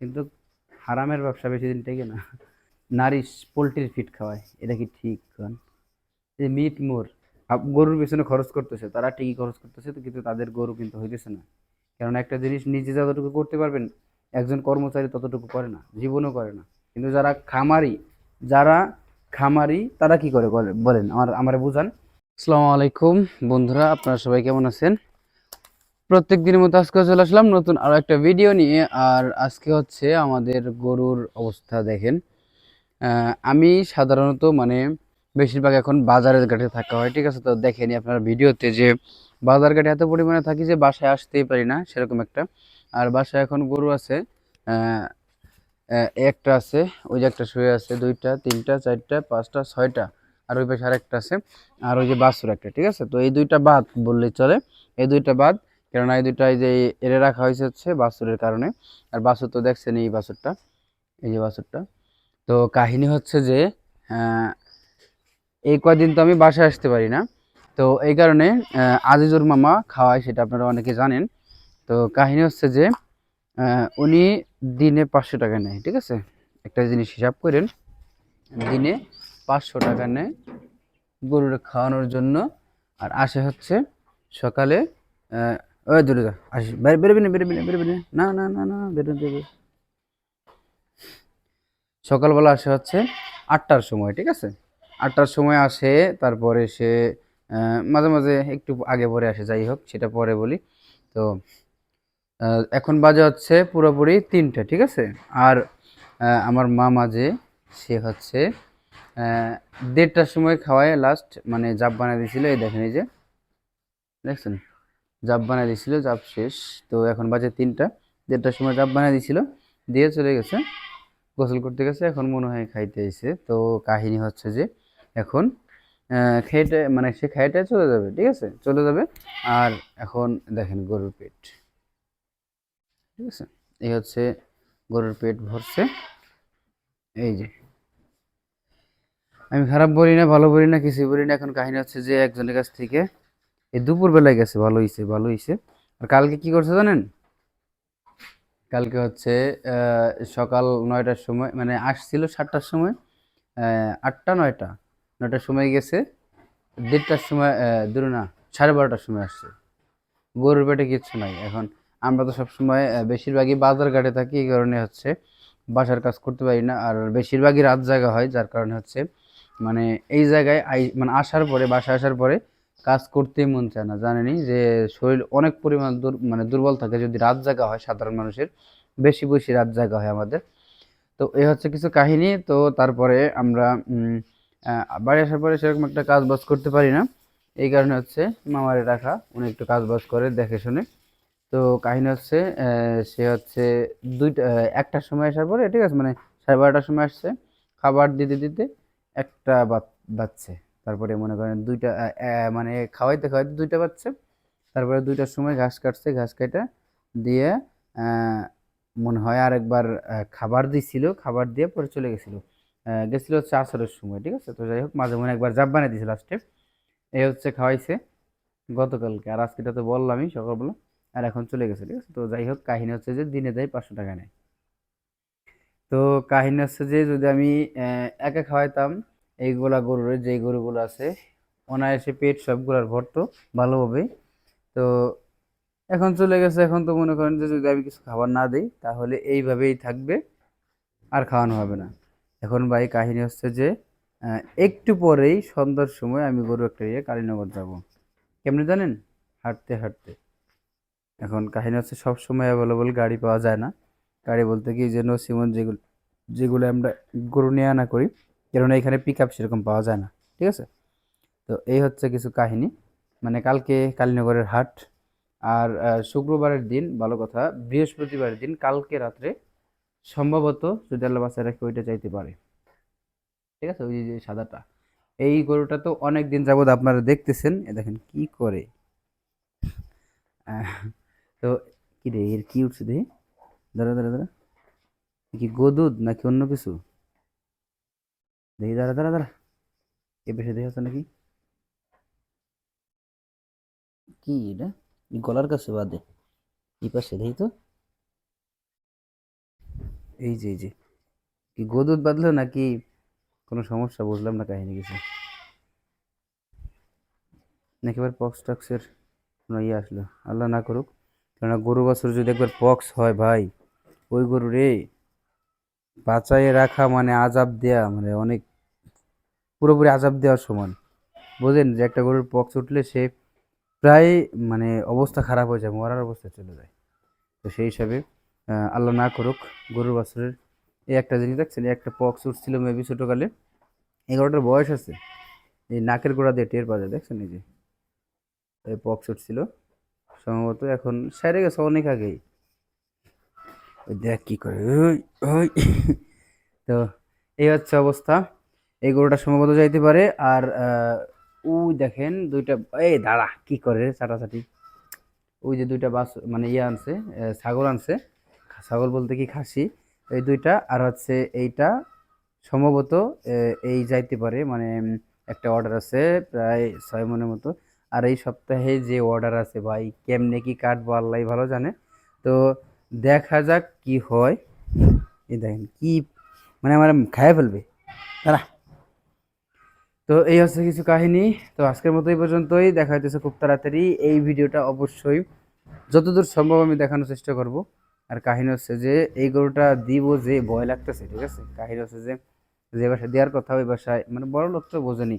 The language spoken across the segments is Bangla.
কিন্তু হারামের ব্যবসা বেশি দিন টেকে না। নারী পোলট্রির ফিট খাওয়ায়। এটা কি ঠিক, কন? এই মিট মোর গরুর পেছনে খরচ করতেছে, তারা ঠিকই খরচ করতেছে তো কিন্তু তাদের গরু কিন্তু হইতেছে না। কারণ একটা জিনিস নিজে যতটুকু করতে পারবেন, একজন কর্মচারী ততটুকু করে না, জীবনও করে না। কিন্তু যারা খামারি যারা খামারি, তারা কি করে বলে- বলেন, আমার আমার বুঝান। আসসালামু আলাইকুম। বন্ধুরা, আপনারা সবাই কেমন আছেন? প্রত্যেক দিনের মতো আজকে চলে আসলাম নতুন আরও একটা ভিডিও নিয়ে। আর আজকে হচ্ছে আমাদের গরুর অবস্থা দেখেন। আমি সাধারণত মানে বেশিরভাগ এখন বাজারের ঘাটে থাকা হয়, ঠিক আছে? তো দেখেনি আপনার ভিডিওতে যে বাজার ঘাটে এত পরিমাণে থাকি যে বাসায় আসতেই পারি না, সেরকম একটা। আর বাসায় এখন গরু আছে একটা আছে, ওই যে একটা শুয়ে আছে, দুইটা, তিনটা, চারটা, পাঁচটা, ছয়টা, আর ওই পাশে আরেকটা আছে, আর ওই যে বাছুর একটা, ঠিক আছে? তো এই দুইটা বাদ বললেই চলে। এই দুইটা বাদ কেননা এই দুটাই যে এরে রাখা হয়েছে হচ্ছে বাছুরের কারণে। আর বাছুর তো দেখছেন এই বাছুরটা, এই যে বাছুরটা। তো কাহিনী হচ্ছে যে এই কয়দিন তো আমি বাসায় আসতে পারি না। তো এই কারণে আজিজুর মামা খাওয়ায় সেটা আপনারা অনেকে জানেন। তো কাহিনী হচ্ছে যে উনি দিনে পাঁচশো টাকা নেয়, ঠিক আছে? একটা জিনিস হিসাব করেন, দিনে পাঁচশো টাকা নেয় গরুর খাওয়ানোর জন্য। আর আসে হচ্ছে সকালে ওই দূরে যা আসি বের বেরোবি না বেরোবি না বেরোবি না। না না না না দেবে সকালবেলা আসে হচ্ছে আটটার সময়, ঠিক আছে? আটটার সময় আসে, তারপরে সে মাঝে মাঝে একটু আগে পরে আসে, যাই হোক, সেটা পরে বলি। তো এখন বাজে হচ্ছে পুরোপুরি তিনটে, ঠিক আছে? আর আমার মা মাঝে সে হচ্ছে দেড়টার সময় খাওয়ায় লাস্ট মানে জাপ বানিয়ে দিয়েছিল, এই দেখেন এই যে। দেখছেন? জাপ বানিয়ে দিয়েছিল, জাপ শেষ। তো এখন বাজে তিনটা, দেড়টার সময় জাপ বানিয়ে দিয়েছিল, দিয়ে চলে গেছে। গোসল করতে গেছে, এখন মনে হয় খাইতে আইছে তো কাহিনী হচ্ছে যে, এখন খেয়েটে মানে সে খাইতে চলে যাবে, ঠিক আছে? চলে যাবে। আর এখন দেখেন গরুর পেট, ঠিক আছে? এই হচ্ছে গরুর পেট ভরছে। এই যে, আমি খারাপ বলি না, ভালো বলি না, কিছুই বলি না। এখন কাহিনী হচ্ছে যে, একজনের কাছ থেকে এই দুপুর বেলায় গেছে, ভালো হয়েছে ভালো হয়েছে আর কালকে কি করছে জানেন? কালকে হচ্ছে সকাল নয়টার সময় মানে আসছিল সাতটার সময় আটটা, নয়টা, নয়টার সময় গেছে, দেড়টার সময় দূরে না, সাড়ে বারোটার সময় আসছে। গরুর পেটে কিচ্ছু নাই, এখন আমরা তো সবসময় বেশিরভাগই বাজার ঘাটে থাকি, এই কারণে হচ্ছে বাসার কাজ করতে পারি না। আর বেশিরভাগই রাত জায়গা হয়, যার কারণে হচ্ছে মানে এই জায়গায় আই মানে আসার পরে, বাসায় আসার পরে কাজ করতেই মন চায় না, জানেনই যে শরীর অনেক পরিমাণ মানে দুর্বল থাকে, যদি রাত জাগা হয় সাধারণ মানুষের, বেশি বেশি রাত জাগা হয় আমাদের। তো এই হচ্ছে কিছু কাহিনী, তো তারপরে আমরা বাড়ি আসার পরে সেরকম একটা কাজ বাজ করতে পারি না। এই কারণে হচ্ছে মামারে রাখা, উনি একটু কাজ বাজ করে, দেখে শুনে। তো কাহিনী হচ্ছে সে হচ্ছে দুইটা একটার সময় আসার পরে, ঠিক আছে মানে সাড়ে বারোটার সময় আসছে, খাবার দিতে দিতে একটা বাজছে। তারপরে মনে করেন দুইটা মানে খাওয়াইতে খাওয়াইতে দুইটা বাজছে। তারপরে দুইটার সময় ঘাস কাটছে, ঘাস কাটা দিয়ে মনে হয় আরেকবার খাবার দিছিল, খাবার দিয়ে পরে চলে গেছিল। গেছিল হচ্ছে আসরের সময়, ঠিক আছে? তো যাই হোক, মাঝে মনে একবার জাপ বানিয়ে দিয়েছিল লাস্টে এই হচ্ছে খাওয়াইছে গতকালকে, আর আজকেটা তো বললামই সকালবেলা, আর এখন চলে গেছে, ঠিক আছে? তো যাই হোক, কাহিনী হচ্ছে যে দিনে দেয় পাঁচশো টাকা নেয়। তো কাহিনী হচ্ছে যে যদি আমি একা খাওয়াইতাম এইগুলা গরুর যে গরুগুলো আছে, অনায়াসে পেট সবগুলার ভরতো ভালোভাবে তো এখন চলে গেছে, এখন তো মনে করেন যে যদি আমি কিছু খাবার না দিই, তাহলে এইভাবেই থাকবে, আর খাওয়ানো হবে না। এখন ভাই কাহিনী হচ্ছে যে একটু পরেই সন্ধ্যার সময় আমি গরু একটা নিয়ে কালীনগর যাব। কেমনি জানেন? হাঁটতে হাঁটতে। এখন কাহিনী হচ্ছে সব সময় অ্যাভেলেবল গাড়ি পাওয়া যায় না। গাড়ি বলতে কি যে নসিমন যেগুলো যেগুলো আমরা গরু নিয়ে আনা করি কেননা এখানে পিক আপ সেরকম পাওয়া যায় না, ঠিক আছে? তো এই হচ্ছে কিছু কাহিনী। মানে কালকে কালীনগরের হাট, আর শুক্রবারের দিন, ভালো কথা, বৃহস্পতিবারের দিন, কালকে রাত্রে সম্ভবত, যদি আল্লাহ বাসায় রাখে, ওইটা চাইতে পারে। ঠিক আছে? ওই যে সাদাটা। এই গরুটা তো অনেক দিন যাবত আপনারা দেখতেছেন। এ দেখেন কি করে। তো কি রে, এর কি উঠছে দেখি। দাঁড়া দাঁড়া দাঁড়া। কি গোদুধ নাকি অন্য কিছু? দেখি, দাঁড়া দাঁড়া দাঁড়া। এ পেশে দেখে আছে নাকি? কি এটা? গলার কাছে বাদে। এই পাশে, দেখি তো। এই যে এই যে। কি গোদুদ বাঁধলো নাকি? কোনো সমস্যা, বুঝলাম না কাহিনী কিছু। নাকি এবার পক্স টক্সের কোনো ইয়ে আসলো? আল্লাহ না করুক। কেননা গরু বছর যদি একবার পক্স হয় ভাই, ওই গরু রে, বাঁচাইয়ে রাখা মানে আজাব দেয়া মানে অনেক পুরোপুরি আজাব দেওয়ার সমান। বোঝেন যে একটা গরুর পক্স উঠলে সে প্রায় মানে অবস্থা খারাপ হয়ে যায়, মরার অবস্থায় চলে যায়। তো সেই হিসাবে আল্লাহ না করুক, গরুর বাছুরের এই একটা জিনিস দেখছেন? একটা পক্স উঠছিল মেবি ছোটোকালে। এগারোটার বয়স আছে। এই নাকের গোড়া দিয়ে টের পাওয়া যায়। দেখছেন এই যে? এই পক্স উঠছিল। সম্ভবত এখন সেরে গেছে অনেক আগেই। দেখ কী করে। ওই ওই। তো এই হচ্ছে অবস্থা। এই গরুটা সম্ভবত যাইতে পারে। আর ওই দেখেন দুইটা, এই দাঁড়া, কি করে চাটাচাটি ওই যে দুইটা বাস মানে ইয়ে আনছে ছাগল আনছে, ছাগল বলতে কি খাসি? এই দুইটা, আর হচ্ছে এইটা সম্ভবত এই যাইতে পারে মানে একটা অর্ডার আছে প্রায় ছয় মনের মতো। আর এই সপ্তাহে যে অর্ডার আছে, ভাই, কেমনে কি কাটবো আল্লাহ ভালো জানে। তো দেখা যাক কি হয়। এই দেখেন, কি মানে আমার খাইয়ে ফেলবে। দাঁড়া। তো এই হচ্ছে কিছু কাহিনী। তো আজকের মতো এই পর্যন্তই। দেখা হইতেছে খুব তাড়াতাড়ি। এই ভিডিওটা অবশ্যই যতদূর সম্ভব আমি দেখানোর চেষ্টা করব। আর কাহিনী হচ্ছে যে, এই গরুটা দিব যে ভয় লাগতেছে, ঠিক আছে? কাহিনী হচ্ছে যে যে বাসায় দেওয়ার কথা ওই বাসায় মানে বড় লোক তো বোঝেনি।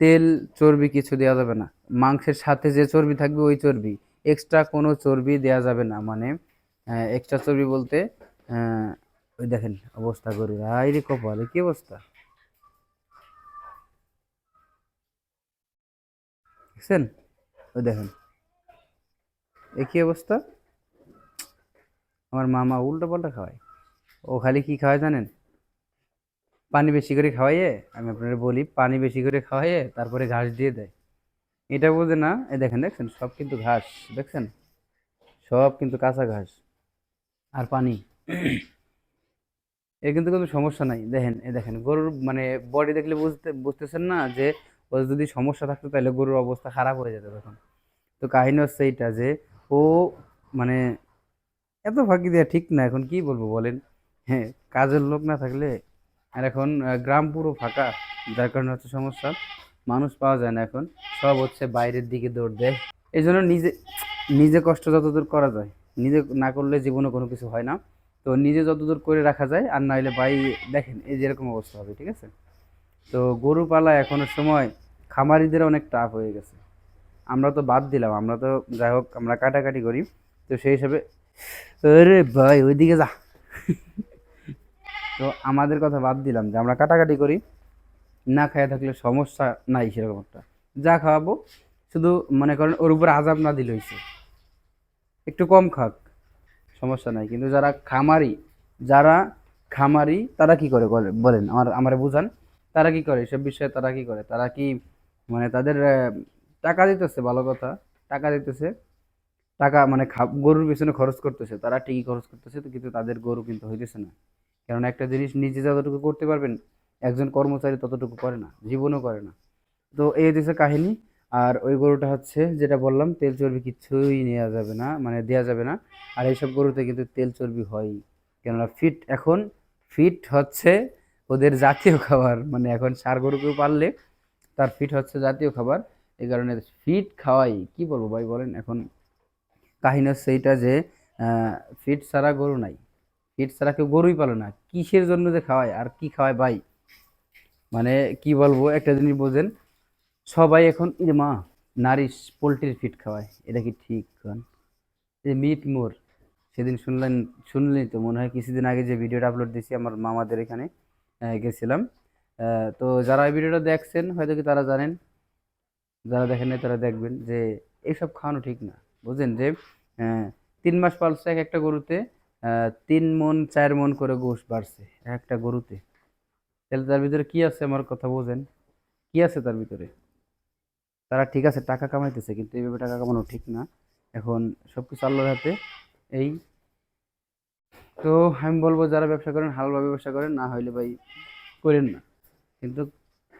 তেল, চর্বি কিছু দেওয়া যাবে না। মাংসের সাথে যে চর্বি থাকবে ওই চর্বি। এক্সট্রা কোনো চর্বি দেওয়া যাবে না। মানে এক্সট্রা চর্বি বলতে ওই দেখেন অবস্থা গরুর। আই রে কপালে, কি অবস্থা? দেখছেন? ওই দেখেন। এ কি অবস্থা? আমার মামা উল্টো পাল্টা খাওয়ায়। ও খালি কি খাওয়ায় জানেন? পানি বেশি করে খাওয়াইয়ে, আমি আপনাদের বলি, পানি বেশি করে খাওয়াইয়ে তারপরে ঘাস দিয়ে দেয়। এটা বোঝে না? এ দেখেন, দেখছেন? সব কিন্তু ঘাস, দেখছেন? সব কিন্তু কাঁচা ঘাস আর পানি। এর কিন্তু কোনো সমস্যা নাই। দেখেন এ দেখেন, গরুর মানে বডি দেখলে বুঝতে, বুঝতেছেন না যে ওর যদি সমস্যা থাকতো তাহলে গরুর অবস্থা খারাপ হয়ে যেত তখন। তো কাহিনী হচ্ছে এইটা যে, ও মানে এত ফাঁকি দেওয়া ঠিক না, এখন কি বলব বলেন? হ্যাঁ কাজের লোক না থাকলে, আর এখন গ্রাম পুরো ফাঁকা, যার কারণে হচ্ছে সমস্যা। মানুষ পাওয়া যায় না এখন, সব হচ্ছে বাইরের দিকে দৌড় দেয়। এই জন্য নিজে নিজে কষ্ট যতদূর করা যায়, নিজে না করলে জীবনে কোনো কিছু হয় না। তো নিজে যতদূর করে রাখা যায়, আর না হলে ভাই দেখেন, এই যেরকম অবস্থা হবে, ঠিক আছে? তো গরু পালা এখনের সময় খামারিদের অনেক টাফ হয়ে গেছে। আমরা তো বাদ দিলাম, আমরা তো যাই হোক, আমরা কাটাকাটি করি। তো সেই হিসাবে আরে ভাই, ওইদিকে যা। তো আমাদের কথা বাদ দিলাম যে আমরা কাটাকাটি করি, না খাইয়া থাকলে সমস্যা নাই সেরকম একটা। যা খাওয়াবো, শুধু মনে করেন ওর উপর আজাব না দিল হয়েছে। একটু কম খাক, সমস্যা নাই। কিন্তু যারা খামারি যারা খামারি, তারা কি করে বলে- বলেন, আমার আমারে বুঝান। তারা কি করে? এসব বিষয়ে তারা কি করে? তারা কি মানে তাদের টাকা দিতেছে, ভালো কথা। টাকা দিতেছে। টাকা মানে গরুর পিছনে খরচ করতেছে। তারা ঠিকই খরচ করতেছে, কিন্তু তাদের গরু কিন্তু হইতেছে না। কারণ একটা জিনিস নিজে যতটুকু করতে পারবেন, একজন কর্মচারী ততটুকু করে না, জীবনও করে না। তো এই হচ্ছে কাহিনী। আর ওই গরুটা হচ্ছে, যেটা বললাম, তেল চর্বি কিচ্ছুই নেওয়া যাবে না মানে দেওয়া যাবে না। আর এইসব গরুতে কিন্তু তেল চর্বি হয়। কেননা ফিট এখন ফিট হচ্ছে ওদের জাতীয় খাবার। মানে এখন সার গরুকেও পারলে তার ফিট হচ্ছে জাতীয় খাবার। এই কারণে ফিট খাওয়াই, কি বলব ভাই বলেন? এখন কাহিনী হচ্ছে এইটা যে ফিট ছাড়া গরু নাই। ফিট ছাড়া কেউ গরুই পালে না। কিসের জন্য যে খাওয়ায়? আর কি খাওয়ায় ভাই? মানে কি বলব? একটা জিনিস বোঝেন, সবাই এখন যে মা নারী পোলট্রির ফিট খাওয়ায়। এটা কি ঠিক এই মিট মোর, সেদিন শুনলেন শুনলেন তো, মনে হয় কিছুদিন আগে যে ভিডিওটা আপলোড দিয়েছি, আমার মামাদের এখানে গেছিলাম। তো যারা এই ভিডিওটা দেখছেন, হয়তো কি তারা জানেন, যারা দেখেন নাই তারা দেখবেন যে এইসব খাওয়ানো ঠিক না, বুঝলেন যে তিন মাস পালছে এক একটা গরুতে তিন মন, চার মন করে গোশ বাড়ছে এক একটা গরুতে। তাহলে তার ভিতরে কি আছে আমার কথা বোঝেন? কি আছে তার ভিতরে? তারা ঠিক আছে, টাকা কামাইতেছে, কিন্তু এইভাবে টাকা কামানো ঠিক না। এখন সব কিছু আল্লাহর হাতে, এই। তো আমি বলব, যারা ব্যবসা করেন হালভাবে ব্যবসা করেন, না হইলে ভাই করেন না। কিন্তু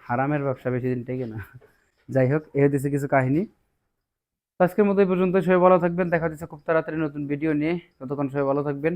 হারামের ব্যবসা বেশি দিন টেকে না। যাই হোক, এ হতেছে কিছু কাহিনী। আজকের মতো এই পর্যন্ত সবাই ভালো থাকবেন। দেখা হচ্ছে খুব তাড়াতাড়ি নতুন ভিডিও নিয়ে। ততক্ষণ সবাই ভালো থাকবেন।